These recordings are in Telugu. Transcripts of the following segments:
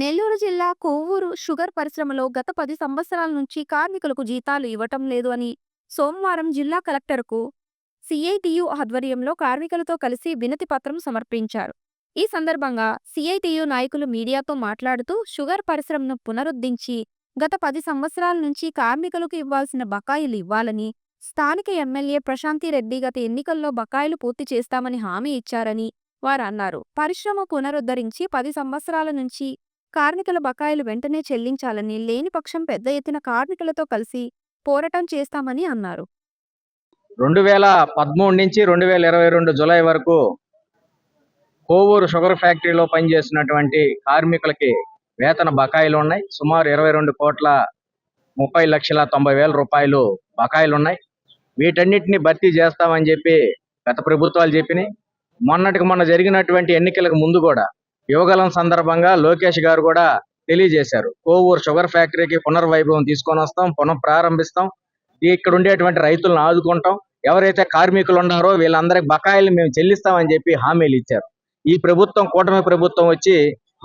నెల్లూరు జిల్లా కొవ్వూరు షుగర్ పరిశ్రమలో గత పది సంవత్సరాల నుంచి కార్మికులకు జీతాలు ఇవ్వటం లేదు అని సోమవారం జిల్లా కలెక్టర్కు సిఐటియు ఆధ్వర్యంలో కార్మికులతో కలిసి వినతి పత్రం సమర్పించారు. ఈ సందర్భంగా సిఐటియు నాయకులు మీడియాతో మాట్లాడుతూ షుగర్ పరిశ్రమను పునరుద్ధరించి గత పది సంవత్సరాల నుంచి కార్మికులకు ఇవ్వాల్సిన బకాయిలు ఇవ్వాలని స్థానిక ఎమ్మెల్యే ప్రశాంతి రెడ్డి గత ఎన్నికల్లో బకాయిలు పూర్తి చేస్తామని హామీ ఇచ్చారని వారన్నారు. పరిశ్రమ పునరుద్ధరించి పది సంవత్సరాల నుంచి కార్మికుల బకాయిలు వెంటనే చెల్లించాలని లేని పక్షం పెద్ద ఎత్తున కార్మికులతో కలిసి పోరాటం చేస్తామని అన్నారు. రెండు వేల పదమూడు నుంచి రెండు వేల ఇరవై రెండు జులై వరకు కోవూరు షుగర్ ఫ్యాక్టరీలో పనిచేసినటువంటి కార్మికులకి వేతన బకాయిలు ఉన్నాయి. సుమారు ఇరవై రెండు కోట్ల ముప్పై లక్షల తొంభై వేల రూపాయలు బకాయిలు ఉన్నాయి. వీటన్నిటిని భర్తీ చేస్తామని చెప్పి గత ప్రభుత్వాలు చెప్పినాయి. మొన్నటికి మొన్న జరిగినటువంటి ఎన్నికలకు ముందు కూడా యువగలం సందర్భంగా లోకేష్ గారు కూడా తెలియజేశారు. కోవూరు షుగర్ ఫ్యాక్టరీకి పునర్వైభవం తీసుకొని వస్తాం పునః ప్రారంభిస్తాం. ఇక్కడ ఉండేటువంటి రైతులను ఆదుకుంటాం. ఎవరైతే కార్మికులు ఉన్నారో వీళ్ళందరికి బకాయిలు మేము చెల్లిస్తామని చెప్పి హామీలు ఇచ్చారు. ఈ ప్రభుత్వం కూటమి ప్రభుత్వం వచ్చి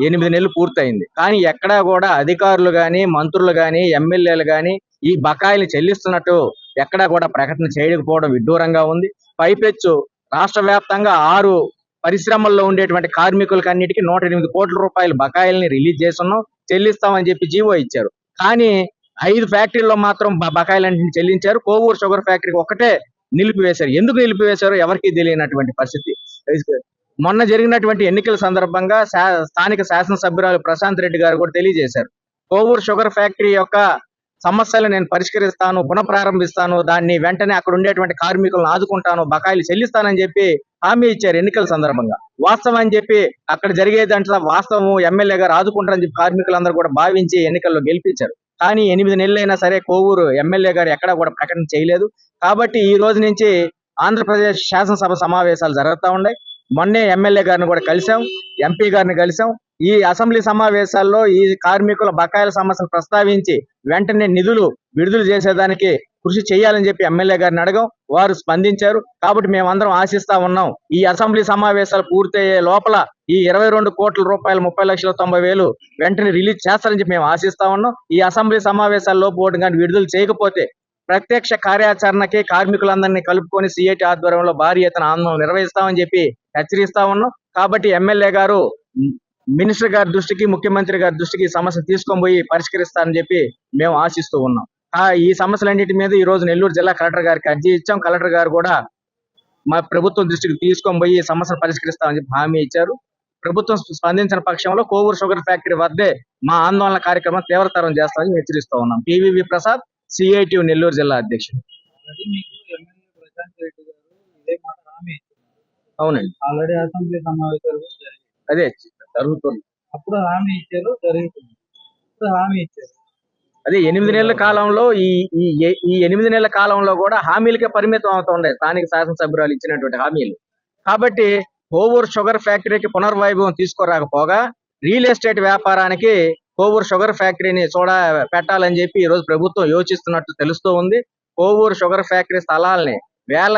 ఎనిమిది నెలలు పూర్తయింది. కానీ ఎక్కడా కూడా అధికారులు గాని మంత్రులు కానీ ఎమ్మెల్యేలు కానీ ఈ బకాయిలు చెల్లిస్తున్నట్టు ఎక్కడా కూడా ప్రకటన చేయకపోవడం విడ్డూరంగా ఉంది. పైపెచ్చు రాష్ట్ర వ్యాప్తంగా ఆరు పరిశ్రమల్లో ఉండేటువంటి కార్మికులకి అన్నిటికీ నూట ఎనిమిది కోట్ల రూపాయల బకాయిల్ని రిలీజ్ చేస్తున్నాం చెల్లిస్తామని చెప్పి జీవో ఇచ్చారు. కానీ ఐదు ఫ్యాక్టరీల్లో మాత్రం బకాయిలన్నింటినీ చెల్లించారు. కోవూరు షుగర్ ఫ్యాక్టరీకి ఒకటే నిలిపివేశారు. ఎందుకు నిలిపివేశారో ఎవరికీ తెలియనటువంటి పరిస్థితి. మొన్న జరిగినటువంటి ఎన్నికల సందర్భంగా స్థానిక శాసనసభ్యురాలు ప్రశాంత్ రెడ్డి గారు కూడా తెలియజేశారు. కోవూరు షుగర్ ఫ్యాక్టరీ యొక్క సమస్యలు నేను పరిష్కరిస్తాను పునఃప్రారంభిస్తాను దాన్ని వెంటనే అక్కడ ఉండేటువంటి కార్మికులను ఆదుకుంటాను బకాయిలు చెల్లిస్తానని చెప్పి హామీ ఇచ్చారు ఎన్నికల సందర్భంగా. వాస్తవం అని చెప్పి అక్కడ జరిగే దాంట్లో వాస్తవం ఎమ్మెల్యే గారు చెప్పి కార్మికులందరూ కూడా భావించి ఎన్నికల్లో గెలిపించారు. కానీ ఎనిమిది నెలలైనా సరే కోవూరు ఎమ్మెల్యే గారు ఎక్కడా కూడా ప్రకటన చేయలేదు. కాబట్టి ఈ రోజు నుంచి ఆంధ్రప్రదేశ్ శాసనసభ సమావేశాలు జరుగుతూ ఉన్నాయి. మొన్నే ఎమ్మెల్యే గారిని కూడా కలిసాం ఎంపీ గారిని కలిసాం ఈ అసెంబ్లీ సమావేశాల్లో ఈ కార్మికుల బకాయిల సమస్యను ప్రస్తావించి వెంటనే నిధులు విడుదల చేసేదానికి కృషి చేయాలని చెప్పి ఎమ్మెల్యే గారిని అడగం. వారు స్పందించారు. కాబట్టి మేమందరం ఆశిస్తా ఉన్నాం. ఈ అసెంబ్లీ సమావేశాలు పూర్తయ్యే లోపల ఈ ఇరవై రెండు కోట్ల రూపాయలు ముప్పై లక్షల తొంభై వేలు వెంటనే రిలీజ్ చేస్తారని చెప్పి మేము ఆశిస్తా ఉన్నాం. ఈ అసెంబ్లీ సమావేశాల్లో పోటీ కానీ విడుదల చేయకపోతే ప్రత్యక్ష కార్యాచరణకి కార్మికులందరినీ కలుపుకొని సిఐటి ఆధ్వర్యంలో భారీ ఎత్తున ఆందోళన నిర్వహిస్తామని చెప్పి హెచ్చరిస్తా ఉన్నాం. కాబట్టి ఎమ్మెల్యే గారు మినిస్టర్ గారి దృష్టికి ముఖ్యమంత్రి గారి దృష్టికి సమస్య తీసుకొని పోయి పరిష్కరిస్తారని చెప్పి మేము ఆశిస్తూ ఉన్నాం. ఈ సమస్యలన్నిటి మీద ఈ రోజు నెల్లూరు జిల్లా కలెక్టర్ గారికి అర్జీ ఇచ్చాం. కలెక్టర్ గారు కూడా మా ప్రభుత్వం దృష్టికి తీసుకొని పోయి ఈ సమస్యను పరిష్కరిస్తామని చెప్పి హామీ ఇచ్చారు. ప్రభుత్వం స్పందించిన పక్షంలో కోవూరు షుగర్ ఫ్యాక్టరీ వద్దే మా ఆందోళన కార్యక్రమం తీవ్రతరం చేస్తామని హెచ్చరిస్తూ ఉన్నాం. టీవీవి ప్రసాద్ సిఐటి నెల్లూరు జిల్లా అధ్యక్షుడు. అవునండి. ఆల్రెడీ అసెంబ్లీ సమావేశాలు అదే జరుగుతుంది. అప్పుడు హామీ ఇచ్చారు జరుగుతుంది. ఇప్పుడు హామీ ఇచ్చారు. అదే ఎనిమిది నెలల కాలంలో ఈ ఈ ఎనిమిది నెలల కాలంలో కూడా హామీలకే పరిమితం అవుతుండే స్థానిక శాసనసభ్యురాలు ఇచ్చినటువంటి హామీలు. కాబట్టి కోవూరు షుగర్ ఫ్యాక్టరీకి పునర్వైభవం తీసుకురాకపోగా రియల్ ఎస్టేట్ వ్యాపారానికి కోవూరు షుగర్ ఫ్యాక్టరీని చూడ పెట్టాలని చెప్పి ఈ రోజు ప్రభుత్వం యోచిస్తున్నట్టు తెలుస్తూ ఉంది. కోవూరు షుగర్ ఫ్యాక్టరీ స్థలాల్ని వేల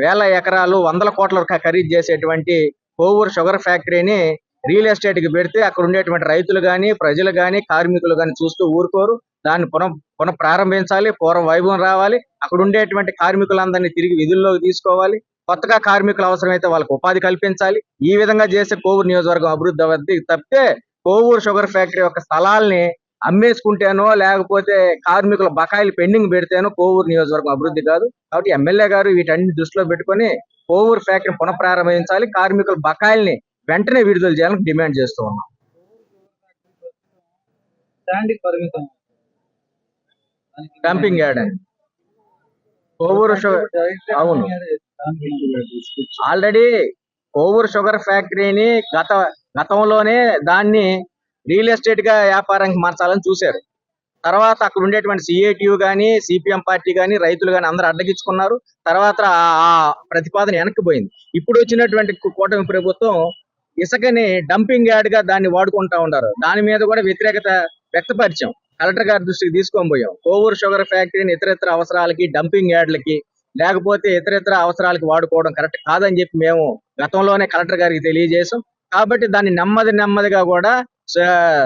వేల ఎకరాలు వందల కోట్ల ఖరీదు చేసేటువంటి కోవూరు షుగర్ ఫ్యాక్టరీని రియల్ ఎస్టేట్కి పెడితే అక్కడ ఉండేటువంటి రైతులు కానీ ప్రజలు కానీ కార్మికులు కానీ చూస్తూ ఊరుకోరు. దాన్ని పునః పునః ప్రారంభించాలి పూర్వ వైభవం రావాలి. అక్కడ ఉండేటువంటి కార్మికులందరినీ తిరిగి విధుల్లోకి తీసుకోవాలి. కొత్తగా కార్మికులు అవసరమైతే వాళ్ళకి ఉపాధి కల్పించాలి. ఈ విధంగా చేసే కోవూరు నియోజకవర్గం అభివృద్ధి అవ్వద్ది తప్పితే కోవూరు షుగర్ ఫ్యాక్టరీ యొక్క స్థలాల్ని అమ్మేసుకుంటేనో లేకపోతే కార్మికుల బకాయిలు పెండింగ్ పెడితేనో కోవూరు నియోజకవర్గం అభివృద్ధి కాదు. కాబట్టి ఎమ్మెల్యే గారు వీటన్ని దృష్టిలో పెట్టుకొని కోవూరు ఫ్యాక్టరీ పునఃప్రారంభించాలి. కార్మికుల బకాయిల్ని వెంటనే విడుదల చేయాలని డిమాండ్ చేస్తూ ఉన్నాం. డంపింగ్ యార్డ్ అని. కోవూరు షుగర్ అవును. ఆల్రెడీ కోవూరు షుగర్ ఫ్యాక్టరీని గత గతంలోనే దాన్ని రియల్ ఎస్టేట్గా వ్యాపారానికి మార్చాలని చూశారు. తర్వాత అక్కడ ఉండేటువంటి సిఐటియు గాని సిపిఎం పార్టీ గాని రైతులు గాని అందరూ అడ్డగించుకున్నారు. తర్వాత ఆ- ప్రతిపాదన వెనక్కి పోయింది. ఇప్పుడు వచ్చినటువంటి కూటమి ప్రభుత్వం ఇసుకని డంపింగ్ యార్డ్గా దాన్ని వాడుకుంటా ఉన్నారు. దాని మీద కూడా వ్యతిరేకత వ్యక్తపరిచాం. కలెక్టర్ గారి దృష్టికి తీసుకొని పోయాం. కోవూరు షుగర్ ఫ్యాక్టరీని ఇతరత్ర అవసరాలకి డంపింగ్ యార్డ్లకి లేకపోతే ఇతరత్ర అవసరాలకి వాడుకోవడం కరెక్ట్ కాదని చెప్పి మేము గతంలోనే కలెక్టర్ గారికి తెలియజేసాం కాబట్టి దాన్ని నెమ్మది నెమ్మదిగా కూడా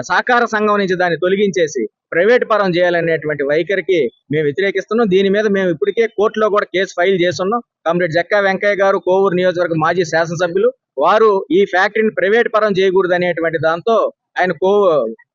సహకార సంఘం నుంచి దాన్ని తొలగించేసి ప్రైవేట్ పరం చేయాలనేటువంటి వైఖరికి మేము వ్యతిరేకిస్తున్నాం. దీని మీద మేము ఇప్పటికే కోర్టులో కూడా కేసు ఫైల్ చేస్తున్నాం. కామ్రేడ్ జక్కా వెంకయ్య గారు కోవూరు నియోజకవర్గ మాజీ శాసనసభ్యులు. వారు ఈ ఫ్యాక్టరీని ప్రైవేట్ పరం చేయకూడదు అనేటువంటి దాంతో ఆయన కో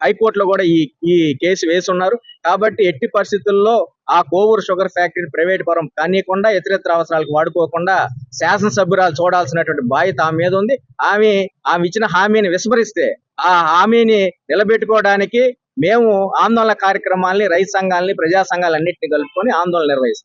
హైకోర్టులో కూడా ఈ ఈ కేసు వేసి ఉన్నారు కాబట్టి ఎట్టి పరిస్థితుల్లో ఆ కోవూరు షుగర్ ఫ్యాక్టరీని ప్రైవేట్ పరం కానీయకుండా ఇతరితర అవసరాలకు వాడుకోకుండా శాసనసభ్యురాలు చూడాల్సినటువంటి బాధ్యత ఆమె మీద ఉంది. ఆమె ఆమె ఇచ్చిన హామీని విస్మరిస్తే ఆ హామీని నిలబెట్టుకోవడానికి మేము ఆందోళన కార్యక్రమాల్ని రైతు సంఘాలని ప్రజా సంఘాలన్నింటినీ కలుపుకొని ఆందోళన నిర్వహిస్తాం.